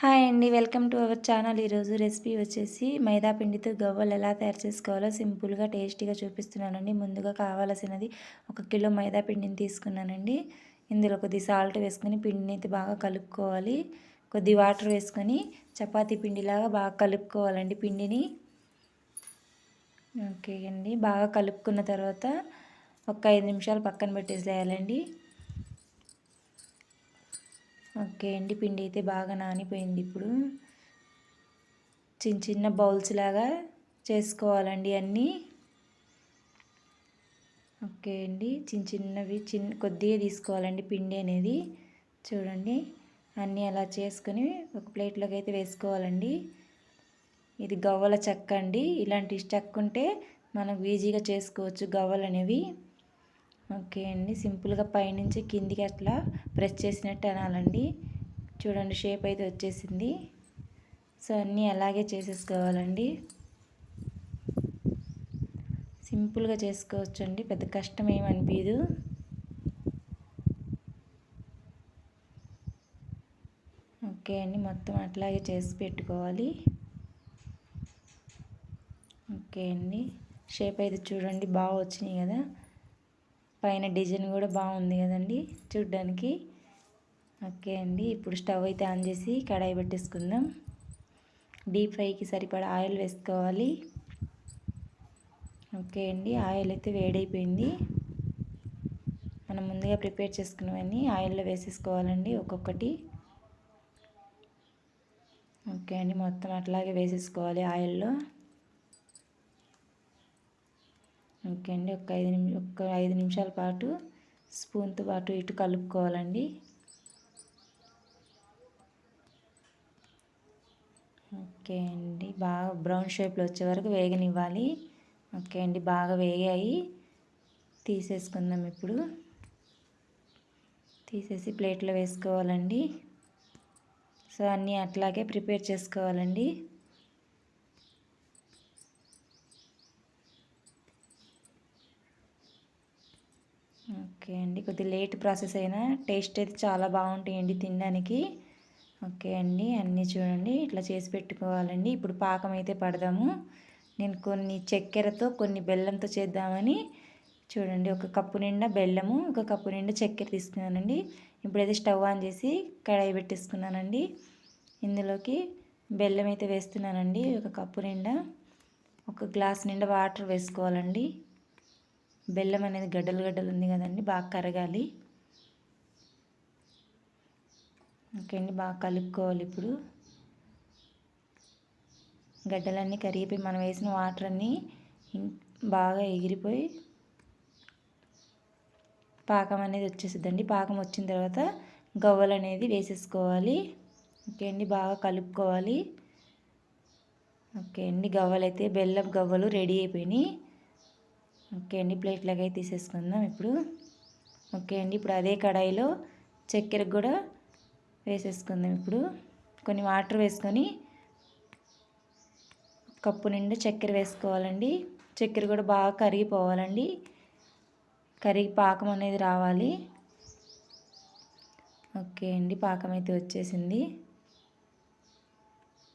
Hi అండి. Welcome to our channel. ఈరోజు recipe వచ్చేసి మైదా పిండితో గవ్వలు ఎలా తయారు చేసుకోవాలో సింపుల్గా టేస్టీగా చూపిస్తున్నానండి. ముందుగా కావాల్సినది ఒక కిలో మైదా పిండిని తీసుకున్నానండి. ఇందులో కొద్ది సాల్ట్ వేసుకొని పిండిని అయితే బాగా కలుపుకోవాలి. కొద్ది వాటర్ వేసుకొని చపాతీ పిండిలాగా బాగా కలుపుకోవాలండి పిండిని. ఓకే అండి. బాగా కలుపుకున్న తర్వాత ఒక ఐదు నిమిషాలు పక్కన పెట్టేసేయాలండి. ఓకే అండి పిండి అయితే బాగా నానిపోయింది ఇప్పుడు. చిన్న చిన్న బౌల్స్ లాగా చేసుకోవాలండి అన్నీ. ఓకే అండి చిన్న చిన్నవి చిన్న కొద్దిగా తీసుకోవాలండి పిండి అనేది. చూడండి అన్నీ అలా చేసుకొని ఒక ప్లేట్లోకి అయితే వేసుకోవాలండి. ఇది గవ్వల చెక్క అండి ఇలాంటి చెక్క ఉంటే మనకు ఈజీగా చేసుకోవచ్చు గవ్వలు అనేవి ఓకే అండి. సింపుల్గా పైనుంచి కిందికి అట్లా ప్రెస్ చేసినట్టు అనాలండి. చూడండి షేప్ అయితే వచ్చేసింది. సో అన్నీ అలాగే చేసేసుకోవాలండి. సింపుల్గా చేసుకోవచ్చు అండి పెద్ద కష్టం ఏమనిపించదు ఓకే అండి. మొత్తం అట్లాగే చేసి పెట్టుకోవాలి. ఓకే అండి. షేప్ అయితే చూడండి బాగా వచ్చినాయి కదా. పైన డిజైన్ కూడా బాగుంది కదండి చూడ్డానికి. ఓకే అండి ఇప్పుడు స్టవ్ అయితే ఆన్ చేసి కడాయి పెట్టేసుకుందాం. డీప్ ఫ్రైకి సరిపడా ఆయిల్ వేసుకోవాలి. ఓకే అండి ఆయిల్ అయితే వేడైపోయింది. మనం ముందుగా ప్రిపేర్ చేసుకున్నవన్నీ ఆయిల్లో వేసేసుకోవాలండి ఒక్కొక్కటి. ఓకే అండి మొత్తం అట్లాగే వేసేసుకోవాలి ఆయిల్లో. ఓకే అండి. ఒక ఐదు నిమి ఒక ఐదు నిమిషాల పాటు స్పూన్తో పాటు ఇటు కలుపుకోవాలండి. ఓకే అండి. బాగా బ్రౌన్ షేప్లో వచ్చే వరకు వేగనివ్వాలి. ఓకే అండి. బాగా వేగాయి. తీసేసుకుందాం ఇప్పుడు. తీసేసి ప్లేట్లో వేసుకోవాలండి. సో అన్నీ అట్లాగే ప్రిపేర్ చేసుకోవాలండి. ఓకే అండి. కొద్దిగా లేట్ ప్రాసెస్ అయినా టేస్ట్ అయితే చాలా బాగుంటాయండి తినడానికి. ఓకే అండి. అన్నీ చూడండి. ఇట్లా చేసి పెట్టుకోవాలండి. ఇప్పుడు పాకం అయితే పడదాము. నేను కొన్ని చక్కెరతో కొన్ని బెల్లంతో చేద్దామని చూడండి. ఒక కప్పు నిండా బెల్లము ఒక కప్పు నిండా చక్కెర తీసుకున్నానండి. ఇప్పుడైతే స్టవ్ ఆన్ చేసి కడాయి పెట్టేసుకున్నానండి. ఇందులోకి బెల్లం అయితే వేస్తున్నానండి. ఒక కప్పు నిండా ఒక గ్లాస్ నిండా వాటర్ వేసుకోవాలండి. బెల్లం అనేది గడ్డలు గడ్డలు ఉంది కదండి బాగా కరగాలి. ఓకే అండి బాగా కలుపుకోవాలి ఇప్పుడు. గడ్డలన్నీ కరిగిపోయి మనం వేసిన వాటర్ అన్నీ బాగా ఎగిరిపోయి పాకం అనేది వచ్చేసిద్దండి. పాకం వచ్చిన తర్వాత గవ్వలు అనేది వేసేసుకోవాలి. ఓకే అండి బాగా కలుపుకోవాలి. ఓకే అండి గవ్వలు అయితే బెల్లం గవ్వలు రెడీ అయిపోయినాయి. ఓకే అండి ప్లేట్లోకి అయితే తీసేసుకుందాం ఇప్పుడు. ఓకే అండి ఇప్పుడు అదే కడాయిలో చక్కెర కూడా వేసేసుకుందాం ఇప్పుడు. కొన్ని వాటర్ వేసుకొని కప్పు నిండా చక్కెర వేసుకోవాలండి. చక్కెర కూడా బాగా కరిగిపోవాలండి. కరిగి పాకం అనేది రావాలి. ఓకే అండి పాకం అయితే వచ్చేసింది.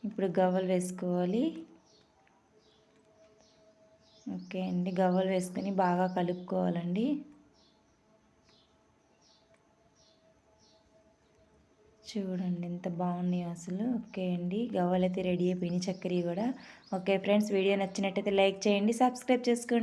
ఇప్పుడు గవ్వలు వేసుకోవాలి. ఓకే అండి. గవ్వలు వేసుకొని బాగా కలుపుకోవాలండి. చూడండి ఎంత బాగున్నాయి అసలు. ఓకే అండి. గవ్వలు అయితే రెడీ అయిపోయినాయి చక్కెర కూడా. ఓకే ఫ్రెండ్స్ వీడియో నచ్చినట్టయితే లైక్ చేయండి సబ్స్క్రైబ్ చేసుకోండి.